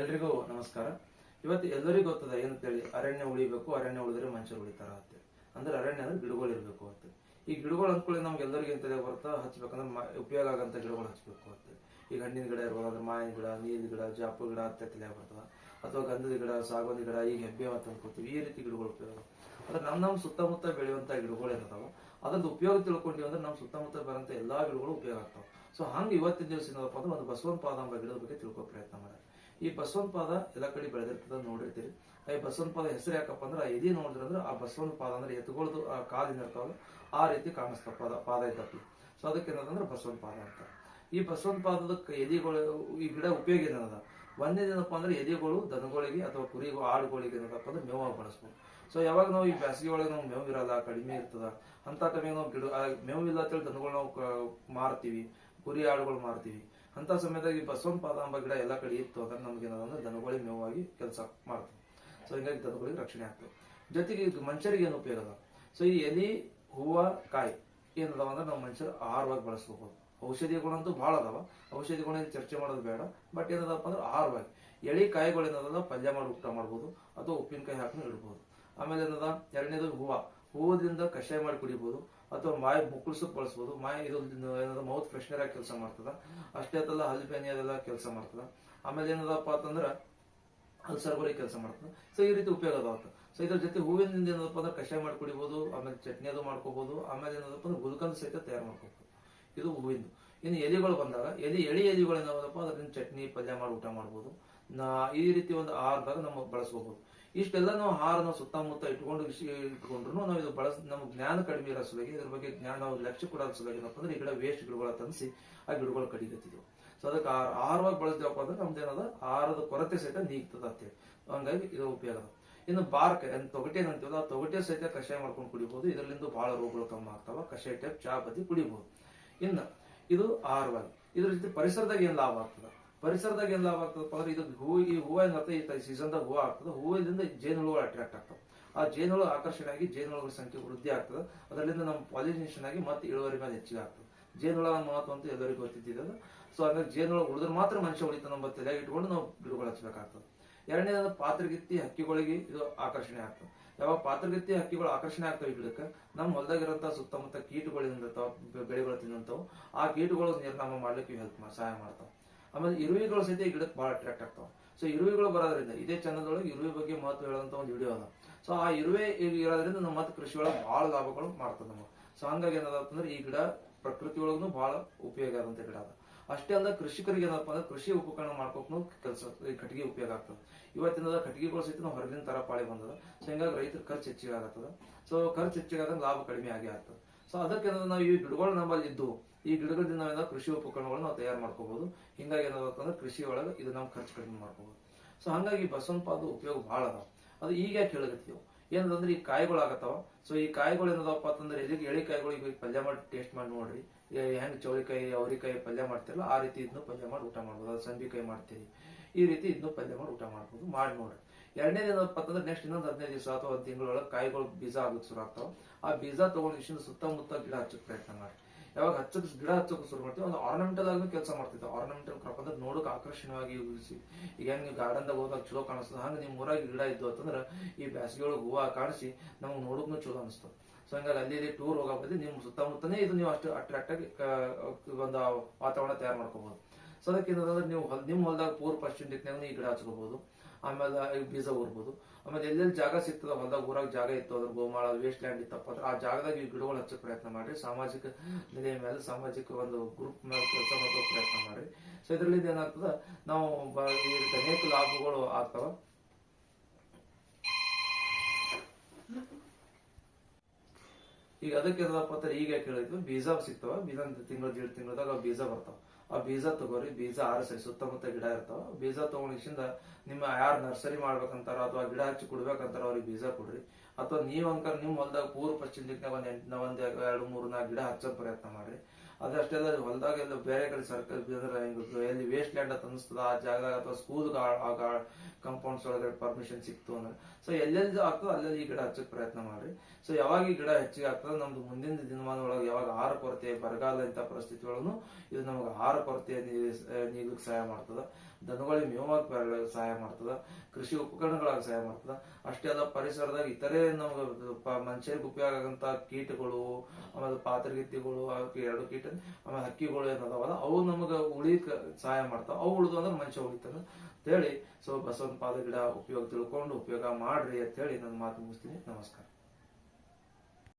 ಎಲ್ರಿಗೂ ನಮಸ್ಕಾರ. ಇವತ್ತು ಎಲ್ಲರಿಗೂ ಗೊತ್ತದ ಏನಂತೇಳಿ, ಅರಣ್ಯ ಉಳಿಬೇಕು, ಅರಣ್ಯ ಉಳಿದ್ರೆ ಮನುಷ್ಯರು ಉಳಿತಾರ ಅಂತ ಅಂದ್ರೆ ಅರಣ್ಯ ಅಂದ್ರೆ ಗಿಡಗಳು ಇರಬೇಕು ಅಂತ. ಈ ಗಿಡಗಳು ಅಂದ್ಕೊಳ್ಳಿ ನಮ್ಗೆ ಎಲ್ಲರಿಗೂ ಅಂತ ಬರ್ತಾ ಹಚ್ಬೇಕಂದ್ರೆ ಉಪಯೋಗ ಆಗಂತ ಗಿಡಗಳು ಹಚ್ಬೇಕು ಅಂತ. ಈಗ ಹಣ್ಣಿನ ಗಿಡ ಇರ್ಬೋದು ಮಾವಿನ ಗಿಡ, ನೀರಿನ ಗಿಡ ಜಾಪು ಗಿಡ ಅಂತ ತಲೆ ಬರ್ತದ ಅಥವಾ ಗಂಧದ ಗಿಡ ಸಾಗೋನಿ ಗಿಡ ಈಗ ಹೆಬ್ಬೆ ಅಂತ ಅನ್ಕೋತೀವಿ ಈ ರೀತಿ ಗಿಡಗಳು ಉಪಯೋಗ ಅಂದ್ರೆ ನಮ್ಮ ನಮ್ಮ ಸುತ್ತಮುತ್ತ ಬೆಳೆಯುವಂತ ಗಿಡಗಳು ಇರ್ತಾವ. ಅದ್ರದ್ದು ಉಪಯೋಗ ತಿಳ್ಕೊಂಡಿವಿ ಅಂದ್ರೆ ನಮ್ಮ ಸುತ್ತಮುತ್ತ ಬರೋಂಥ ಎಲ್ಲಾ ಗಿಡಗಳು ಉಪಯೋಗ ಆಗ್ತಾವ. ಸೊ ಹಂಗೆ ಇವತ್ತಿನ ದಿವಸ ಏನಪ್ಪ ಅಂದ್ರೆ ಒಂದು ಬಸವನ ಪಾದಂಬ ಗಿಡದ ಬಗ್ಗೆ ತಿಳ್ಕೊ ಪ್ರಯತ್ನ ಮಾಡಿ ಈ ಬಸವನ ಪಾದ ಎಲ್ಲ ಕಡೆ ಬೆಳೆದಿರ್ತದ ನೋಡಿರ್ತೀರಿ. ಈ ಬಸವನ ಪಾದ ಹೆಸರು ಯಾಕಪ್ಪ ಅಂದ್ರೆ ಎದಿ ನೋಡಿದ್ರೆ ಅಂದ್ರೆ, ಆ ಬಸವನ ಪಾದ ಅಂದ್ರೆ ಎತ್ಕೊಳ್ದು ಆ ಕಾಲಿನ ಇರ್ತಾವಲ್ಲ, ಆ ರೀತಿ ಕಾಣಿಸ್ತಾವ ಪಾದ ಪಾದ ಇದ್ದಪ್ಪಿ ಸೊ ಅದಕ್ಕೆ ಏನದಂದ್ರೆ ಬಸವನ ಪಾದ ಅಂತ. ಈ ಬಸವನ ಪಾದದ ಎದಿಗಳು, ಈ ಗಿಡ ಉಪಯೋಗ ಏನದ? ಒಂದೇದೇನಪ್ಪ ಅಂದ್ರೆ, ಎದೆಗಳು ದನಗಳಿಗೆ ಅಥವಾ ಕುರಿಗೂ, ಆಡುಗಳಿಗೆ ಏನದಪ್ಪ ಅಂದ್ರೆ ಮೇವಾಗಿ ಬಳಸ್ಬೋದು. ಸೊ ಯಾವಾಗ ನಾವು ಈ ಬೇಸಿಗೆ ಒಳಗೆ ನಾವು ಮೇವು ಇರಲ್ಲ ಕಡಿಮೆ ಇರ್ತದ? ಅಂತ ಟೈಮಿಗೆ ನಾವು ಗಿಡ ಮೇವು ಇಲ್ಲ ಅಂತೇಳಿ ದನಗಳು ನಾವು ಮಾರ್ತೀವಿ, ಕುರಿ ಆಡುಗಳು ಮಾರ್ತೀವಿ. ಅಂತ ಸಮಯದಾಗ ಈ ಬಸವನ್ ಪಾದಾಂಬ ಗಿಡ ಎಲ್ಲ ಕಡೆ ಇತ್ತು ಅಂದ್ರೆ ನಮ್ಗೆ ಏನದಂದ್ರೆ ದನಗಳಿಗೆ ಮೇವಾಗಿ ಕೆಲಸ ಮಾಡ್ತವೆ ಸೊ ಹಿಂಗಾಗಿ ದನಗಳಿಗೆ ರಕ್ಷಣೆ ಆಗ್ತದೆ. ಜೊತೆಗೆ ಇದು ಮನುಷ್ಯರಿಗೆ ಏನು ಉಪಯೋಗ ಸೊ ಈ ಎಲೆ, ಹೂವ, ಕಾಯಿ ಏನದಾವ ಅಂದ್ರೆ ನಮ್ಮ ಮನುಷ್ಯರು ಆಹಾರವಾಗಿ ಬಳಸ್ಕೋಬಹುದು ಔಷಧಿ ಗುಣಂತೂ ಭಾಳ ಅದಾವ. ಔಷಧಿ ಗುಣ ಚರ್ಚೆ ಮಾಡೋದು ಬೇಡ. ಬಟ್ ಏನದಪ್ಪ ಅಂದ್ರೆ ಆಹಾರವಾಗಿ. ಎಳಿ ಕಾಯಿಗಳು ಏನದಲ್ಲ ಪಲ್ಯ ಮಾಡಿ ಊಟ ಮಾಡ್ಬೋದು, ಅಥವಾ ಉಪ್ಪಿನಕಾಯಿ ಹಾಕಿ ಇಡ್ಬೋದು. ಆಮೇಲೆ ಏನದ? ಎರಡನೇದು ಹೂವ. ಹೂವದಿಂದ ಕಷಾಯ ಮಾಡಿ ಕುಡಿಬಹುದು ಅಥವಾ ಮಾಯ ಮುಕ್ಕಳಿಸೋಕೆ ಬಳಸ್ಬೋದು. ಮಾಯ ಇದು ಏನಾದ್ರೂ ಮೌತ್ ಫ್ರೆಶ್ನರ್ ಆಗಿ ಕೆಲಸ ಮಾಡ್ತದ? ಅಷ್ಟೇ ಅಲ್ಲ ಹಲ್ಬೇನಿ ಅದೆಲ್ಲ ಕೆಲಸ ಮಾಡ್ತದ. ಆಮೇಲೆ ಏನದಪ್ಪ ಅಂತಂದ್ರೆ ಅಲ್ಸರ್ಗಳಿಗೆ ಕೆಲಸ ಮಾಡ್ತದೆ. ಸೊ ಈ ರೀತಿ ಉಪಯೋಗ ಅದಾವತ್ತ. ಸೊ ಇದ್ರ ಜೊತೆ ಹೂವಿನಿಂದ ಏನದಪ್ಪ ಅಂದ್ರೆ ಕಷಾಯ ಮಾಡಿ ಕುಡಿಬೋದು ಆಮೇಲೆ ಚಟ್ನಿ ಅದು ಮಾಡ್ಕೋಬಹುದು ಆಮೇಲೆ ಏನದಪ್ಪ ಅಂದ್ರೆ ಗುಲ್ಕಂದ್ ಸಹಿತ ತಯಾರು ಮಾಡ್ಕೋಬಹುದು ಇದು ಹೂವಿಂದು. ಇನ್ನು ಎಲೆಗಳು ಬಂದಾಗ, ಎಲೆ, ಎಳಿ ಎಲೆಗಳು ಏನಾದಪ್ಪ ಅದರಿಂದ ಚಟ್ನಿ ಪಲ್ಯ ಮಾಡಿ ಊಟ ಮಾಡ್ಬೋದು. ನಾ ಈ ರೀತಿ ಒಂದು ಆಹಾರದಾಗ ನಮ್ಮ ಬಳಸ್ಕೋಬಹುದು ಇಷ್ಟೆಲ್ಲ ನಾವು ಆಹಾರ ನಾವು ಸುತ್ತಮುತ್ತ ಇಟ್ಕೊಂಡು ಇಟ್ಕೊಂಡ್ರು ನಾವು ಇದು ಬಳಸ ನಮ್ಮ ಜ್ಞಾನ ಕಡಿಮೆ ಇರೋ ಸಲುವಾಗಿ ಇದ್ರ ಬಗ್ಗೆ ಜ್ಞಾನ ನಾವು ಲಕ್ಷ್ಯ ಕೊಡೋದ್ರ ಸಲುವಾಗಿ ಏನಪ್ಪ ಅಂದ್ರೆ ಈ ಗಿಡ ವೇಸ್ಟ್ ಗಿಡಗಳ ತಂದಿಸಿ ಆ ಗಿಡಗಳು ಕಡಿಗತ್ತಿದ್ವು. ಸೊ ಅದಕ್ಕೆ ಆಹಾರ ಆಹಾರವಾಗಿ ಬಳಸ್ದೇವಪ್ಪ ಅಂದ್ರೆ ನಮ್ದು ಏನದ ಆಹಾರದ ಕೊರತೆ ಸಹಿತ ನೀಗ್ತದ ಅಂತೇಳಿ ಹಂಗಾಗಿ ಇದು ಉಪಯೋಗ. ಇನ್ನು ಬಾರ್ಕ್ ತೊಗಟೆ ಅಂತೀವಲ್ಲ, ಆ ತೊಗಟೆ ಸಹಿತ ಕಷಾಯ ಮಾಡ್ಕೊಂಡು ಕುಡಿಬಹುದು ಇದರಿಂದ ಬಹಳ ರೋಗಗಳು ಕಮ್ಮಿ ಆಗ್ತಾವ. ಕಷಾಯ ಟೈಪ್ ಚಾ ಬದಿ ಕುಡಿಬಹುದು ಇನ್ನು ಇದು ಆಹಾರವಾಗಿ. ಇದ್ರ ಜೊತೆ ಪರಿಸರದಾಗ ಏನ್ ಲಾಭ ಆಗ್ತದ? ಪರಿಸರದಾಗ ಏನ್ ಲಾಭ ಆಗ್ತದಪ್ಪ ಅಂದ್ರೆ ಇದು ಹೂ ಈ ಹೂವ ಏನತ್ತ ಈ ಸೀಸನ್ದಾಗ ಹೂವು ಆಗ್ತದೆ. ಹೂವಿನಿಂದ ಜೇನುಹುಳುಗಳು ಅಟ್ರಾಕ್ಟ್ ಆಗ್ತವೆ. ಆ ಜೇನುಹುಳು ಆಕರ್ಷಣೆ ಆಗಿ ಜೇನುಹುಳುಗಳ ಸಂಖ್ಯೆ ವೃದ್ಧಿ ಆಗ್ತದೆ. ಅದರಿಂದ ನಮ್ಮ ಪಾಲಿನೇಷನ್ ಆಗಿ ಮತ್ತೆ ಇಳುವರಿ ಮೇಲೆ ಹೆಚ್ಚಿಗೆ ಆಗ್ತದೆ. ಜೇನುಹುಳ ಮಹತ್ವ ಅಂತ ಎಲ್ಲರಿಗೂ ಗೊತ್ತಿದ್ದಿದೆ ಸೊ ಹಂಗಾಗಿ ಜೇನುಹುಳ ಉಳಿದ್ರೆ ಮಾತ್ರ ಮನುಷ್ಯ ಉಳಿತ ನಮ್ಮ ತಲೆಯಾಗಿ ಇಟ್ಕೊಂಡು ನಾವು ಗಿಡಗಳು ಹಚ್ಚಬೇಕಾಗ್ತದೆ ಎರಡನೇದಾದ ಪಾತ್ರಗಿತ್ತಿ ಹಕ್ಕಿಗಳಿಗೆ ಇದು ಆಕರ್ಷಣೆ ಆಗ್ತದೆ. ಯಾವಾಗ ಪಾತ್ರಗಿತ್ತಿ ಹಕ್ಕಿಗಳು ಆಕರ್ಷಣೆ ಆಗ್ತವೆ ಗಿಡಕ್ಕೆ? ನಮ್ಮ ಹೊಲದಾಗಿರೋಂಥ ಸುತ್ತಮುತ್ತ ಕೀಟಗಳಿಂದ ಬೆಳೆಗಳು ತಿನ್ನಂತಾವು ಆ ಕೀಟಗಳು ನಿರ್ನಾಮ ಮಾಡ್ಲಿಕ್ಕೆ ಹೆಲ್ಪ್ ಸಹಾಯ ಮಾಡ್ತಾವ. ಆಮೇಲೆ ಇರುವೆಗಳು ಸಹಿತ ಈ ಗಿಡಕ್ಕೆ ಬಹಳ ಅಟ್ರಾಕ್ಟ್ ಆಗ್ತಾವ. ಸೊ ಇರುವೆಗಳು ಬರೋದ್ರಿಂದ, ಇದೇ ಚಾನಲ್ದೊಳಗೆ ಇರುವೆ ಬಗ್ಗೆ ಮಹತ್ವ ಹೇಳುವಂತ ಒಂದು ವಿಡಿಯೋ ಅದ. ಸೊ ಆ ಇರುವೆ ಇರೋದ್ರಿಂದ ನಮ್ಮ ಮತ್ತೆ ಕೃಷಿ ಒಳಗೆ ಬಹಳ ಲಾಭಗಳು ಮಾಡ್ತದೆ ನಮಗೆ. ಸೊ ಹಂಗಾಗಿ ಏನದಂತಂದ್ರೆ ಈ ಗಿಡ ಪ್ರಕೃತಿ ಒಳಗೂ ಬಹಳ ಉಪಯೋಗ ಆದಂತ ಗಿಡ ಅದ. ಅಷ್ಟೇ ಅಲ್ಲ, ಕೃಷಿಕರಿಗೆ ಏನಪ್ಪ ಅಂದ್ರೆ ಕೃಷಿ ಉಪಕರಣ ಮಾಡ್ಕೊಂಡು ಕೆಲಸ ಕಟ್ಟಿಗೆ ಉಪಯೋಗ ಆಗ್ತದೆ. ಇವತ್ತಿನ ಕಟ್ಟಿಗೆಗಳು ಸಹಿತ ನಾವು ಹೊರಗಿನ ತರ ಪಾಳಿ ಬಂದದ. ಸೊ ಹಿಂಗಾಗಿ ರೈತರ ಖರ್ಚು ಹೆಚ್ಚಿಗೆ ಆಗತ್ತದ. ಸೊ ಖರ್ಚು ಹೆಚ್ಚಿಗೆ ಆದಂಗೆ ಲಾಭ ಕಡಿಮೆ ಆಗೇ ಆಗ್ತದೆ. ಸೊ ಅದಕ್ಕೆ ನಾವು ಈ ಗಿಡಗಳು ನಮ್ಮಲ್ಲಿ ಇದ್ದು ಈ ಗಿಡಗಳಿಂದ ನಾವೇನಾದ್ರು ಕೃಷಿ ಉಪಕರಣಗಳನ್ನ ನಾವು ತಯಾರು ಮಾಡ್ಕೋಬಹುದು. ಹಿಂಗಾಗಿ ಏನಾಗುತ್ತೆ ಕೃಷಿ ಒಳಗೆ ಇದು ನಾವು ಖರ್ಚು ಕಡಿಮೆ ಮಾಡ್ಕೋಬಹುದು. ಸೊ ಹಂಗಾಗಿ ಬಸವನ ಉಪಯೋಗ ಬಹಳ ಅದಾವ. ಅದು ಈಗ ಯಾಕೆ ಹೇಳಕತ್ತೀವಿ ಏನಂದ್ರೆ ಈ ಕಾಯಿಗಳು ಆಗತ್ತಾವ. ಸೊ ಈ ಕಾಯಿಗಳು ಏನದಪ್ಪ ಅಂತಂದ್ರೆ ಎಲ್ಲಿ ಎಳಿ ಕಾಯಿಗಳು ಈಗ ಪಲ್ಯ ಮಾಡಿ ಟೇಸ್ಟ್ ಮಾಡಿ ನೋಡ್ರಿ. ಹೆಂಗ್ ಚೌಳಿಕಾಯಿ, ಅವರಿಕಾಯಿ ಪಲ್ಯ ಮಾಡ್ತಿರಲ್ಲ, ಆ ರೀತಿ ಇದನ್ನು ಪಲ್ಯ ಮಾಡಿ ಊಟ ಮಾಡ್ಬೋದು. ಅದು ಸಂಬಿಕಾಯಿ ಮಾಡ್ತೀವಿ ಈ ರೀತಿ ಇದನ್ನು ಪಲ್ಯ ಮಾಡಿ ಊಟ ಮಾಡ್ಬೋದು. ಮಾಡಿ ನೋಡ್ರಿ. ಎರಡನೇದು ಏನಪ್ಪ ಅಂದ್ರೆ ನೆಕ್ಸ್ಟ್ ಇನ್ನೊಂದು ಹದಿನೈದು ದಿವಸ ಅಥವಾ ಒಂದು ತಿಂಗಳೊಳಗೆ ಕಾಯಿಗಳು ಬೀಜ ಆಗೋದು ಶುರು ಆಗ್ತಾವ. ಆ ಬೀಜ ತಗೊಂಡು ಇಷ್ಟು ಸುತ್ತಮುತ್ತ ಗಿಡ ಹಚ್ಚಕ್ ಪ್ರಯತ್ನ ಮಾಡಿ ಯಾವಾಗ ಹಚ್ಚದ ಗಿಡ ಹಚ್ಚೋಕೆ ಶುರು ಮಾಡ್ತೀವಿ, ಒಂದು ಆರ್ನಮೆಂಟಲ್ ಆಗಿ ಕೆಲಸ ಮಾಡ್ತಿದ್ದೆ ಆರ್ನಮೆಂಟಲ್ ಕ್ರಾಪ್ ಅಂದ್ರೆ ನೋಡಕ್ ಆಕರ್ಷಣೀಯವಾಗಿ ಉಳಿಸಿ. ಈಗ ಹೆಂಗ್ ಗಾರ್ಡನ್ ಗಾರ್ಡನ್ದಾಗ ಹೋದಾಗ ಚಲೋ ಕಾಣಿಸ್ತದೆ. ಹಂಗೆ ನಿಮ್ ಊರಾಗ ಗಿಡ ಇದ್ದು ಅಂತಂದ್ರೆ ಈ ಬ್ಯಾಸಗಿ ಒಳಗೆ ಹೂವ ಕಾಣಿಸಿ ನಮ್ಗೆ ನೋಡೋಕ್ನು ಚಲೋ ಅನಿಸ್ತದೆ ಸೊ ಹಂಗಾಗಿ ಅಲ್ಲಿ ಇಲ್ಲಿ ಟೂರ್ ಹೋಗೋ ಬದಲು ನಿಮ್ ಸುತ್ತಮುತ್ತನೇ ಇದು ನೀವು ಅಷ್ಟು ಅಟ್ರಾಕ್ಟ್ ಆಗಿ ಒಂದು ವಾತಾವರಣ ತಯಾರು ಮಾಡ್ಕೋಬಹುದು ಸೊ ಅದಕ್ಕೆ ಏನಂದ್ರೆ ನೀವು ನಿಮ್ಮ ಹೊಲದಾಗ ಪೂರ್ ಪಶ್ಚಿಮ ದಿಕ್ಕಿನಾಗ ಈ ಗಿಡ ಹಚ್ಕೋಬಹುದು ಆಮೇಲೆ ಬೀಜ ಊರ್ಬೋದು ಆಮೇಲೆ ಎಲ್ಲೆಲ್ಲಿ ಜಾಗ ಸಿಗ್ತದೆ ಹೊಲದಾಗ ಊರಾಗ ಜಾಗ ಇತ್ತು ಅದ್ರ ಗೋಮಾಳ ವೇಸ್ಟ್ ಲ್ಯಾಂಡ್ ಇತ್ತಪ್ಪ ಅಂದ್ರೆ ಆ ಜಾಗದಾಗ ಈ ಗಿಡಗಳು ಹಚ್ಚೋ ಪ್ರಯತ್ನ ಮಾಡಿ ಸಾಮಾಜಿಕ ನೆಲೆಯ ಮೇಲೆ ಸಾಮಾಜಿಕ ಒಂದು ಗ್ರೂಪ್ ಮೇಲೆ ಕೆಲಸ ಮಾಡೋ ಪ್ರಯತ್ನ ಮಾಡ್ರಿ ಸೊ ಇದರಲ್ಲಿ ಏನಾಗ್ತದ ನಾವು ಅನೇಕ ಲಾಭಗಳು ಆಗ್ತಾವ ಈಗ ಅದಕ್ಕೆ ಏನಪ್ಪ ಅಂದ್ರೆ ಈಗ ಯಾಕೆ ಹೇಳಿದ್ವಿ ಬೀಜ ಸಿಗ್ತಾವ ಬೀಜ ತಿಂಗಳ ಎರಡು ತಿಂಗಳದಾಗ ಬೀಜ ಬರ್ತಾವ ಆ ಬೀಜ ತಗೋರಿ, ಬೀಜ ಆರಿಸಿ, ಸುತ್ತಮುತ್ತ ಗಿಡ ಇರ್ತಾವ, ಬೀಜ ತಗೊಂಡಿಂದ ನಿಮ್ಮ ಯಾರು ನರ್ಸರಿ ಮಾಡ್ಬೇಕಂತಾರ ಅಥವಾ ಗಿಡ ಹಚ್ಚಿ ಕೊಡ್ಬೇಕಂತಾರ ಅವ್ರಿಗೆ ಬೀಜ ಕೊಡ್ರಿ. ಅಥವಾ ನೀವ್ ಅಂಕರ್ ನಿಮ್ ಹೊಲದಾಗ ಪೂರ್ವ ಪಶ್ಚಿಮ ದಿಕ್ಕಿನಾಗ ಒಂದ್ ಎಂಟ್, ಒಂದ್, ಎರಡು ಮೂರು ನಾಲ್ಕು ಗಿಡ ಹಚ್ಚೋ ಪ್ರಯತ್ನ ಮಾಡ್ರಿ. ಅದಷ್ಟೇ ಅಲ್ಲ ಹೊಲದಾಗ ಎಲ್ಲ ಬೇರೆ ಕಡೆ ಸರ್ಕಲ್ ಅಂದ್ರೆ ಹಿಂಗ್ ಎಲ್ಲಿ ವೇಸ್ಟ್ ಲ್ಯಾಂಡ್ ಅಂತ ಅನಿಸ್ತದ ಆ ಜಾಗ ಅಥವಾ ಸ್ಕೂಲ್ ಕಂಪೌಂಡ್ಸ್ ಒಳಗಡೆ ಪರ್ಮಿಷನ್ ಸಿಕ್ತು ಅಂದ್ರೆ. ಸೊ ಎಲ್ಲೆಲ್ಲಿ ಆಗ್ತದೆ ಅಲ್ಲೆಲ್ಲಿ ಈ ಗಿಡ ಹಚ್ಚಕ್ ಪ್ರಯತ್ನ ಮಾಡ್ರಿ. ಸೊ ಯಾವಾಗ ಈ ಗಿಡ ಹೆಚ್ಚಿಗೆ ಆಗ್ತದೆ ನಮ್ದು ಮುಂದಿನ ದಿನಮಾನ ಒಳಗೆ ಯಾವಾಗ ಆಹಾರ ಕೊರತೆ, ಬರಗಾಲ ಇಂಥ ಪರಿಸ್ಥಿತಿ ಒಳಗೂ ಇದು ನಮಗೆ ಆಹಾರ ಕೊರತೆ ನೀಡ್ಲಿಕ್ಕೆ ಸಹಾಯ ಮಾಡ್ತದ. ದನಗಳಿಗೆ ಮೇವಾಗಿ ಸಹಾಯ ಮಾಡ್ತದ, ಕೃಷಿ ಉಪಕರಣಗಳಾಗಿ ಸಹಾಯ ಮಾಡ್ತದ. ಅಷ್ಟೇ ಅಲ್ಲ ಪರಿಸರದಾಗ ಇತರೆ ನಮ್ಗೆ ಮನುಷ್ಯರಿಗೆ ಉಪಯೋಗ ಆಗಂತ ಕೀಟಗಳು, ಆಮೇಲೆ ಪಾತ್ರಗಿತ್ತಿಗಳು ಎರಡು ಕೀಟ, ಆಮೇಲೆ ಹಕ್ಕಿಗಳು ಏನದಾವಲ್ಲ, ಅವು ನಮಗೆ ಉಳಿಕ ಸಹಾಯ ಮಾಡ್ತಾವ. ಅವು ಉಳಿದು ಅಂದ್ರೆ ಮನುಷ್ಯ ಉಳಿತಾನ ಅಂತೇಳಿ ಸೊ, ಬಸವನ ಪಾದ ಗಿಡ ಉಪಯೋಗ ತಿಳ್ಕೊಂಡು ಉಪಯೋಗ ಮಾಡ್ರಿ ಅಂತ ಹೇಳಿ ನನ್ನ ಮಾತು ಮುಗಿಸ್ತೀನಿ. ನಮಸ್ಕಾರ.